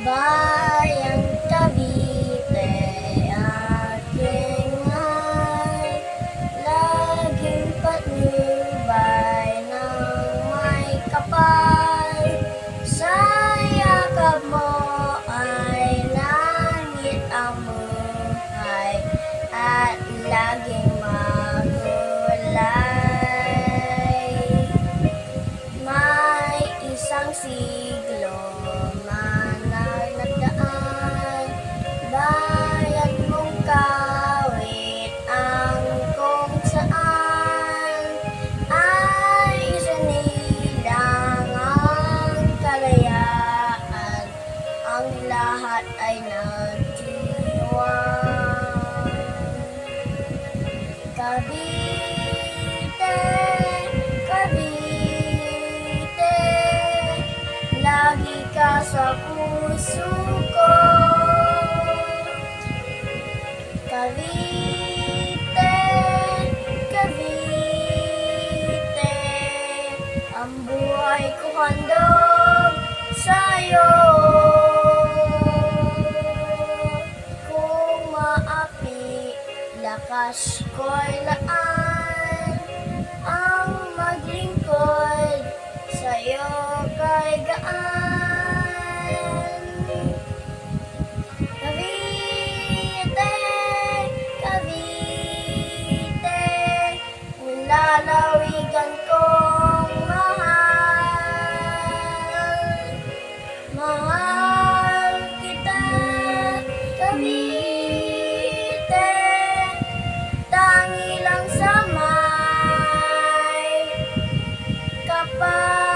Bayang Cavite, aking mahal, laging patnubay ng may kapal. Sa yakap mo ay langit ang buhay at laging magulay. May isang siglo lahat ay nagdiwang Cavite, Cavite, lagi ka sa puso ko. Cavite, Cavite, ang buhay ko handog sa'yo. Lakas ko'y laan ang maglingkod sa'yo kay gaan. Và